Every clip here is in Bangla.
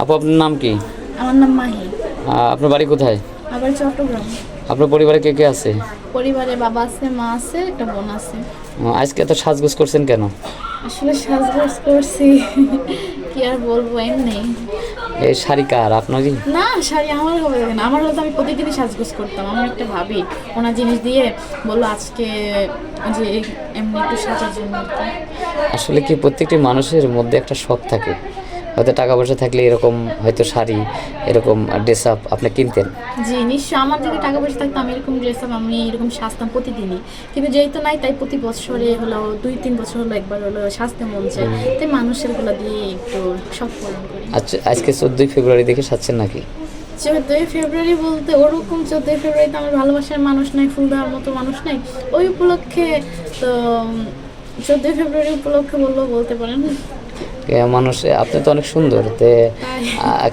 আপু আপনার নাম কি? আমার নাম মাহি। আপনার বাড়ি কোথায়? আবার চট্টগ্রাম। আপনার পরিবারে কে কে আছে? পরিবারে বাবা আছে মা আছে একটা বোন আছে। আজকে এত সাজগোজ করছেন কেন? আসলে সাজগোজ করছি। কি আর বলব এমনি এই শাড়ি কার আপনারই না শাড়ি আমার হবে না আমার হলে তো আমি প্রতিদিনই সাজগোজ করতাম আমার একটা ভাবি। ওনার জিনিস দিয়ে বলল আজকে যে এমনি একটু সাজার জন্য। আসলে কি প্রত্যেকটি মানুষের মধ্যে একটা শখ থাকে? হয়তো টাকা পয়সা থাকলে এরকম হয়তো শাড়ি এরকম ড্রেস আপ আপনি কিনতেন? জি নিশ্চয় আমার যদি টাকা পয়সা থাকতো আমি এরকম ড্রেস আপ আমি এরকম সাজতাম প্রতিদিনই। কিন্তু যেহেতু নাই তাই প্রতি বছরে হলো দুই তিন বছর হলো একবার হলো সাজতে মন চায়। তাই মানুষেরগুলো দিয়ে একটু শখ পূরণ করি। আচ্ছা আজকে চোদ্দোই ফেব্রুয়ারি দেখে সাজছেন নাকি? চোদ্দোই ফেব্রুয়ারি বলতে ওরকম চোদ্দোই ফেব্রুয়ারিতে আমার ভালোবাসার মানুষ নাই ফুল দেওয়ার মতো মানুষ নাই। ওই উপলক্ষে তো চোদ্দোই ফেব্রুয়ারি উপলক্ষে বললেও বলতে পারেন। মানুষ আপনি তো অনেক সুন্দর তে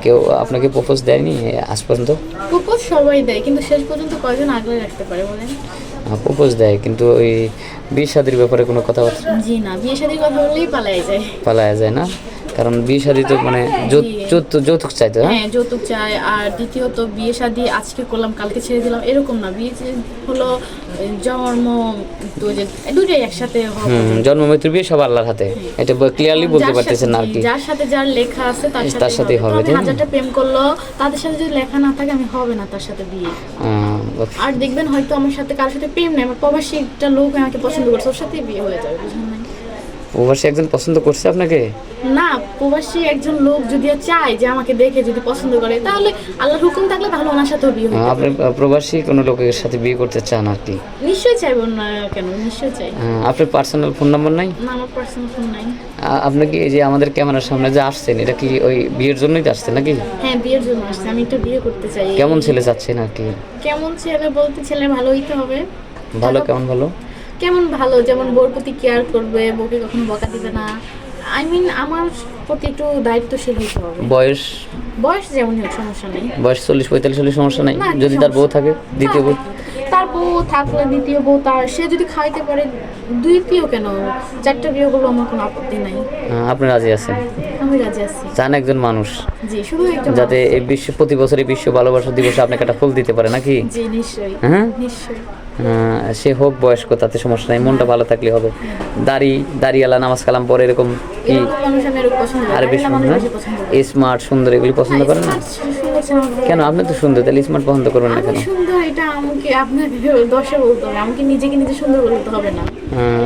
কেউ আপনাকে প্রপোজ দেয়নি আজ পর্যন্ত? প্রপোজ সবাই দেয় কিন্তু শেষ পর্যন্ত কয়জন আগলে রাখতে পারে বলেন? প্রপোজ দেয় কিন্তু ওই বিয়ে শাদির ব্যাপারে কোনো কথাবার্তা? জি না বিয়ে শাদির কথা বললেই পালাই যায়। পালায়া যায় না? কারণ বিয়ে শাদি তো মানে যৌথ- যৌতুক চাইতো হ্যাঁ? হ্যাঁ যৌতুক চাই আর দ্বিতীয়ত বিয়ে শাদি আজকে করলাম কালকে ছেড়ে দিলাম এরকম না। বিয়ে হলো জন্ম তো একসাথে জন্ম বিয়ে সব আল্লাহর হাতে। এটা ক্লিয়ারলি বলতে যার পারতেছেন না আর কি। যার সাথে যার লেখা আছে তার সাথে হবে, হাজারটা প্রেম করল তাদের সাথে যদি লেখা না থাকে আমি হবে না তার সাথে বিয়ে। আর দেখবেন হয়তো আমার সাথে কারোর সাথে প্রেম নেই আমার প্রবাসী একটা লোক আমাকে পছন্দ করছে ওর সাথেই বিয়ে হয়ে যাবে বুঝলেন না? প্রবাসী একজন পছন্দ করছে আপনাকে? না প্রবাসী একজন লোক যদি চায় যে আমাকে দেখে যদি পছন্দ করে তাহলে আল্লাহর হুকুম থাকলে তাহলে ওনার সাথেও বিয়ে হবে আপনি প্রবাসী কোনো লোকের সাথে বিয়ে করতে চান আর কি? নিশ্চয়ই চাইব না কেন? নিশ্চয়ই চাই। আপনার পার্সোনাল ফোন নাম্বার নাই? না আমার পার্সোনাল ফোন নাই। আপনি কি এই যে আমাদের ক্যামেরার সামনে যে আসছেন এটা কি ওই বিয়ের জন্যই তো আসছেন নাকি? হ্যাঁ বিয়ের জন্য আসছে আমি একটু বিয়ে করতে চাই। কেমন ছেলে চাচ্ছেন আর কি? কেমন ছেলে বলতে ছেলে ভালোই তো হবে। ভালো? কেমন ভালো? কেমন ভালো? যেমন বোর প্রতি কেয়ার করবে বউকে কখনো বকা দিবে না। আই মিন আমার প্রতি একটু দায়িত্বশীল হইতে হবে। বয়স? বয়স যেমন হোক সমস্যা নেই। বয়স চল্লিশ পঁয়তাল্লিশ হলে সমস্যা নাই? যদি তার বউ থাকে দ্বিতীয় বউ? তার বউ থাকলে দ্বিতীয় বউ তার সে যদি খাইতে পারে দ্বিতীয় কেন? চারটা বিয়ে করব আমার কোনো আপত্তি নাই। আপনি রাজি আছেন? আমি রাজি আছি। চান একজন মানুষ। জি শুধু একজন যাতে এই বিশ্ব প্রতি বছর এই বিশ্ব ভালোবাসা দিবসে আপনাকে একটা ফুল দিতে পারে নাকি? জি নিশ্চয়ই। হ্যাঁ? নিশ্চয়ই। সে হোক বয়স্ক তাতে সমস্যা নাই মনটা ভালো থাকলে হবে। দাড়ি দাড়িওয়ালা নামাজ কালাম পরে এরকম কি? আর বেশি স্মার্ট সুন্দর এগুলি পছন্দ করেন না? কেন? আপনি তো সুন্দর তাহলে স্মার্ট পছন্দ করবেন না কেন? সুন্দর এটা আমাকে আপনাকে দশে বলতে হবে আমাকে নিজেকে নিজে সুন্দর বলতে হবে না।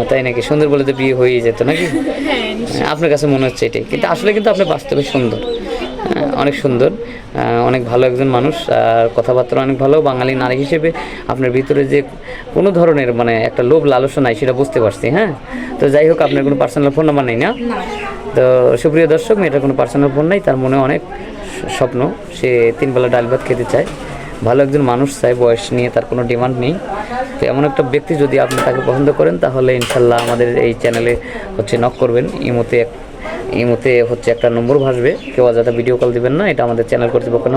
তাই নাকি? সুন্দর বলে তো বিয়ে হয়েই যেত নাকি? হ্যাঁ আপনার কাছে মনে হচ্ছে এটাই কিন্তু আসলে কিন্তু আপনি বাস্তবে সুন্দর। অনেক সুন্দর অনেক ভালো একজন মানুষ আর কথাবার্তা অনেক ভালো বাঙালি নারী হিসেবে আপনার ভিতরে যে কোনো ধরনের মানে একটা লোভ লালসা নাই সেটা বুঝতে পারছি হ্যাঁ? তো যাই হোক আপনার কোনো পার্সোনাল ফোন নাম্বার নেই না? তো সুপ্রিয় দর্শক মেয়েটার কোনো পার্সোনাল ফোন নাই তার মনে অনেক স্বপ্ন সে তিনবেলা ডাল ভাত খেতে চায়। ভালো একজন মানুষ চায় বয়স নিয়ে তার কোনো ডিমান্ড নেই। তো এমন একটা ব্যক্তি যদি আপনি তাকে পছন্দ করেন তাহলে ইনশাল্লাহ আমাদের এই চ্যানেলে হচ্ছে নক করবেন। ইমোতে এক- মুহূর্তে হচ্ছে একটা নম্বর ভাসবে। কেউ যাতে ভিডিও কল দিবেন না, এটা আমাদের চ্যানেল কর্তৃপক্ষ